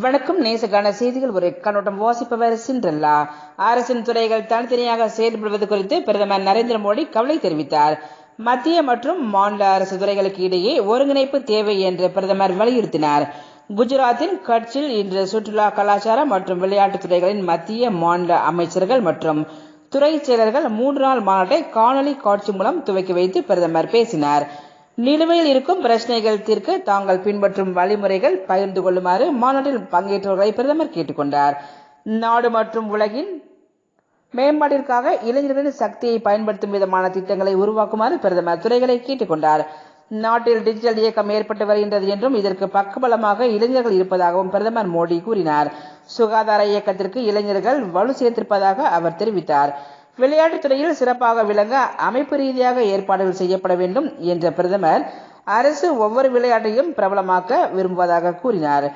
வணக்கம் நேசக்கான செய்திகள் ஒரு கண்ணோட்டம் வாசிப்பவர் சின்றல்லா. அரசின் துறைகள் தனித்தனியாக செயல்படுவது குறித்து பிரதமர் நரேந்திர மோடி கவலை தெரிவித்தார். மத்திய மற்றும் மாநில அரசு துறைகளுக்கு இடையே ஒருங்கிணைப்பு தேவை என்று பிரதமர் வலியுறுத்தினார். குஜராத்தின் கட்சில் இன்று சுற்றுலா கலாச்சாரம் மற்றும் விளையாட்டுத் துறைகளின் மத்திய மாநில அமைச்சர்கள் மற்றும் துறை செயலர்கள் மூன்று நாள் மாநாட்டை காணொலி காட்சி மூலம் துவக்கி வைத்து பிரதமர் பேசினார். நிலுவையில் இருக்கும் பிரச்சனைகள் தீர்க்க தாங்கள் பின்பற்றும் வழிமுறைகள் பகிர்ந்து கொள்ளுமாறு மாநாட்டில் பங்கேற்றவர்களை பிரதமர் கேட்டுக்கொண்டார். நாடு மற்றும் உலகின் மேம்பாட்டிற்காக இளைஞர்களின் சக்தியை பயன்படுத்தும் விதமான திட்டங்களை உருவாக்குமாறு பிரதமர் துறைகளை கேட்டுக்கொண்டார். நாட்டில் டிஜிட்டல் இயக்கம் ஏற்பட்டு வருகின்றது என்றும் இதற்கு பக்கபலமாக இளைஞர்கள் இருப்பதாகவும் பிரதமர் மோடி கூறினார். சுகாதார இயக்கத்திற்கு இளைஞர்கள் வலு சேர்த்திருப்பதாக அவர் தெரிவித்தார். விளையாட்டுத் துறையில் சிறப்பாக விளங்க அமைப்பு ரீதியாக ஏற்பாடுகள் செய்யப்பட வேண்டும் என்ற பிரதமர் அரசு ஒவ்வொரு விளையாட்டையும் பிரபலமாக்க விரும்புவதாக கூறினார்.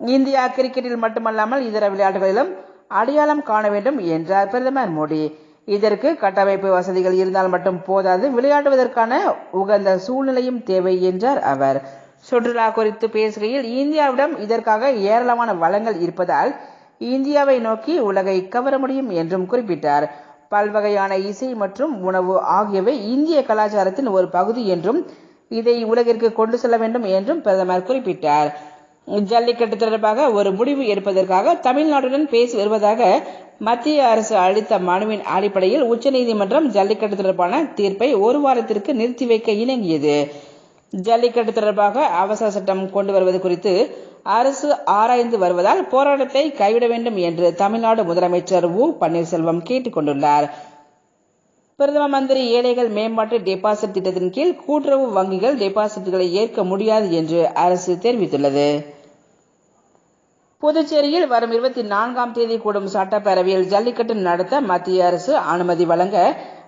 இந்தியா கிரிக்கெட்டில் மட்டுமல்லாமல் இதர விளையாட்டுகளிலும் அடையாளம் காண வேண்டும் என்றார் பிரதமர் மோடி. இதற்கு கட்டமைப்பு வசதிகள் இருந்தால் மட்டும் போதாது விளையாடுவதற்கான உகந்த சூழ்நிலையும் தேவை என்றார் அவர். சுற்றுலா குறித்து பேசுகையில் இந்தியாவிடம் இதற்காக ஏராளமான வளங்கள் இருப்பதால் இந்தியாவை நோக்கி உலகை கவர முடியும் என்றும் குறிப்பிட்டார். பல்வகையான இசை மற்றும் உணவு ஆகியவை இந்திய கலாச்சாரத்தின் ஒரு பகுதி என்றும் இதை உலகிற்கு கொண்டு செல்ல வேண்டும் என்றும் பிரதமர் குறிப்பிட்டார். ஜல்லிக்கட்டு தொடர்பாக ஒரு முடிவு எடுப்பதற்காக தமிழ்நாட்டுடன் பேசி வருவதாக மத்திய அரசு அளித்த மனுவின் அடிப்படையில் உச்சநீதிமன்றம் ஜல்லிக்கட்டு தொடர்பான தீர்ப்பை ஒரு வாரத்திற்கு நிறுத்தி வைக்க இணங்கியது. ஜல்லிக்கட்டு தொடர்பாக அவசர சட்டம் கொண்டு வருவது குறித்து அரசு ஆராய்ந்து வருவதால் போராட்டத்தை கைவிட வேண்டும் என்று தமிழ்நாடு முதலமைச்சர் உ. பன்னீர்செல்வம் கேட்டுக் கொண்டுள்ளார். பிரதம மந்திரி ஏழைகள் மேம்பாட்டு டெபாசிட் திட்டத்தின் கீழ் கூட்டுறவு வங்கிகள் டெபாசிட்களை ஏற்க முடியாது என்று அரசு தெரிவித்துள்ளது. புதுச்சேரியில் வரும் இருபத்தி நான்காம் தேதி கூடும் சட்டப்பேரவையில் ஜல்லிக்கட்டு நடத்த மத்திய அரசு அனுமதி வழங்க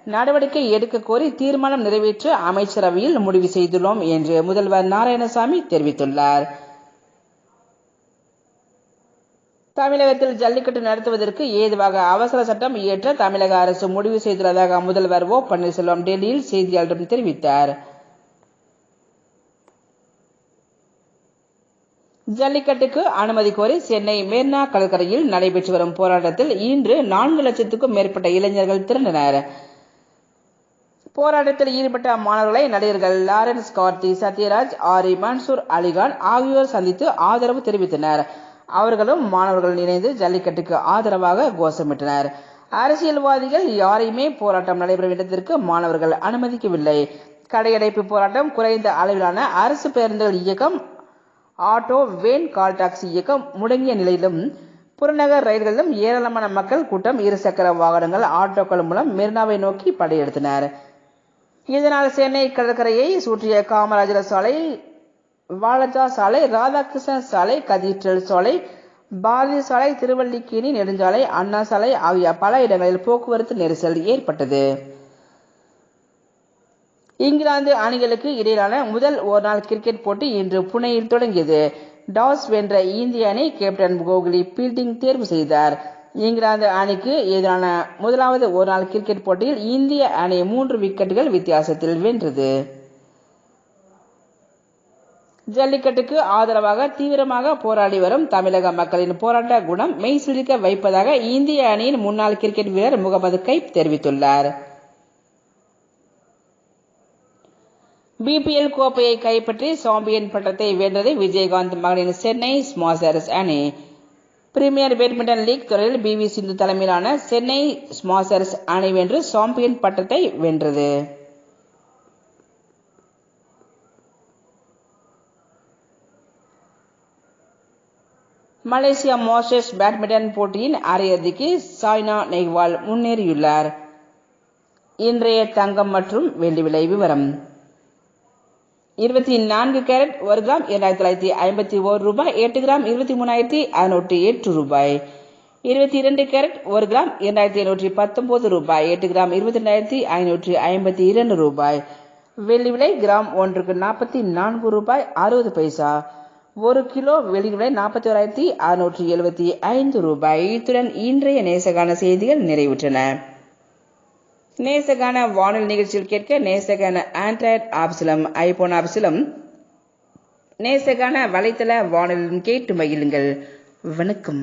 நடவடிக்கை எடுக்க கோரி தீர்மானம் நிறைவேற்ற அமைச்சரவையில் முடிவு செய்துள்ளோம் என்று முதல்வர் நாராயணசாமி தெரிவித்துள்ளார். தமிழகத்தில் ஜல்லிக்கட்டு நடத்துவதற்கு ஏதுவாக அவசர சட்டம் இயற்ற தமிழக அரசு முடிவு செய்துள்ளதாக முதல்வர் ஓ பன்னீர்செல்வம் டெல்லியில் செய்தியாளரிடம் தெரிவித்தார். ஜல்லிக்கட்டுக்கு அனுமதி கோரி சென்னை மெர்னா கடற்கரையில் நடைபெற்று வரும் போராட்டத்தில் இன்று நான்கு லட்சத்துக்கும் மேற்பட்ட இளைஞர்கள் திரண்டனர். போராட்டத்தில் ஈடுபட்ட மாணவர்களை நடிகர்கள் லாரன்ஸ் கார்த்தி சத்யராஜ் ஆரி மன்சூர் அலிகான் ஆகியோர் சந்தித்து ஆதரவு தெரிவித்தனர். அவர்களும் மாணவர்கள் இணைந்து ஜல்லிக்கட்டுக்கு ஆதரவாக கோஷமிட்டனர். அரசியல்வாதிகள் யாரையுமே போராட்டம் நடைபெறும் இடத்திற்கு மாணவர்கள் அனுமதிக்கவில்லை. கடையடைப்பு போராட்டம் குறைந்த அளவிலான அரசு பேருந்துகள் இயக்கம் ஆட்டோ வேன் கால் டாக்ஸி இயக்கம் முடங்கிய நிலையிலும் புறநகர் ரயில்களிலும் ஏராளமான மக்கள் கூட்டம் இருசக்கர வாகனங்கள் ஆட்டோக்கள் மூலம் மெரினாவை நோக்கி படையெடுத்தனர். இதனால் சென்னை கடற்கரையை சுற்றிய காமராஜர் சாலை வாலஜா சாலை ராதாகிருஷ்ணன் சாலை கதீட்ரல் சாலை பாரதி சாலை திருவல்லிக்கேணி நெடுஞ்சாலை அண்ணா சாலை ஆகிய பல இடங்களில் போக்குவரத்து நெரிசல் ஏற்பட்டது. இங்கிலாந்து அணிகளுக்கு இடையிலான முதல் ஒருநாள் கிரிக்கெட் போட்டி இன்று புனேயில் தொடங்கியது. டாஸ் வென்ற இந்திய அணி கேப்டன் கோகுலி பீல்டிங் தேர்வு செய்தார். இங்கிலாந்து அணிக்கு எதிரான முதலாவது ஒருநாள் கிரிக்கெட் போட்டியில் இந்திய அணி மூன்று விக்கெட்டுகள் வித்தியாசத்தில் வென்றது. ஜல்லிக்கட்டுக்கு ஆதரவாக தீவிரமாக போராடி வரும் தமிழக மக்களின் போராட்ட குணம் மெய் சிலிக்க வைப்பதாக இந்திய அணியின் முன்னாள் கிரிக்கெட் வீரர் முகமது கைப் தெரிவித்துள்ளார். பிபிஎல் கோப்பையை கைப்பற்றி சாம்பியன் பட்டத்தை வென்றது விஜயகாந்த் மகனின் சென்னை ஸ்மாசர்ஸ் அணி. பிரீமியர் பேட்மிண்டன் லீக் தொடரில் பி வி சிந்து தலைமையிலான சென்னை ஸ்மாசர்ஸ் அணி வென்று சாம்பியன் பட்டத்தை வென்றது. மலேசியா மாஸ்டர்ஸ் பேட்மிண்டன் போட்டியின் அரையிறுதிக்கு சாய்னா நெஹ்வால் முன்னேறியுள்ளார். இன்றைய தங்கம் மற்றும் வெள்ளி விலை விவரம். இருபத்தி நான்கு கேரட் ஒரு கிராம் இரண்டாயிரத்தி தொள்ளாயிரத்தி ஐம்பத்தி ஓரு ரூபாய் எட்டு கிராம் இருபத்தி மூணாயிரத்தி அறுநூற்றி எட்டு ரூபாய். இருபத்தி இரண்டு கேரட் ஒரு கிராம் இரண்டாயிரத்தி ஐநூற்றி பத்தொன்பது ரூபாய் எட்டு கிராம் இருபத்தி ரெண்டாயிரத்தி ஐநூற்றி ஐம்பத்தி இரண்டு ரூபாய். வெள்ளி விலை கிராம் ஒன்றுக்கு நாற்பத்தி நான்கு ரூபாய் அறுபது பைசா. ஒரு கிலோ வெளிவிலை நாற்பத்தி ஓராயிரத்தி அறுநூற்றி எழுபத்தி ஐந்து ரூபாய். இத்துடன் இன்றைய நேசகான செய்திகள் நிறைவுற்றன. நேசகான வானொலி நிகழ்ச்சியில் கேட்க நேசகான ஆண்ட்ராய்ட் ஆப்ஸிலும் ஐபோன் ஆப்ஸிலும் நேசகான வலைத்தள வானொலியும் கேட்டு மகிழுங்கள். வணக்கம்.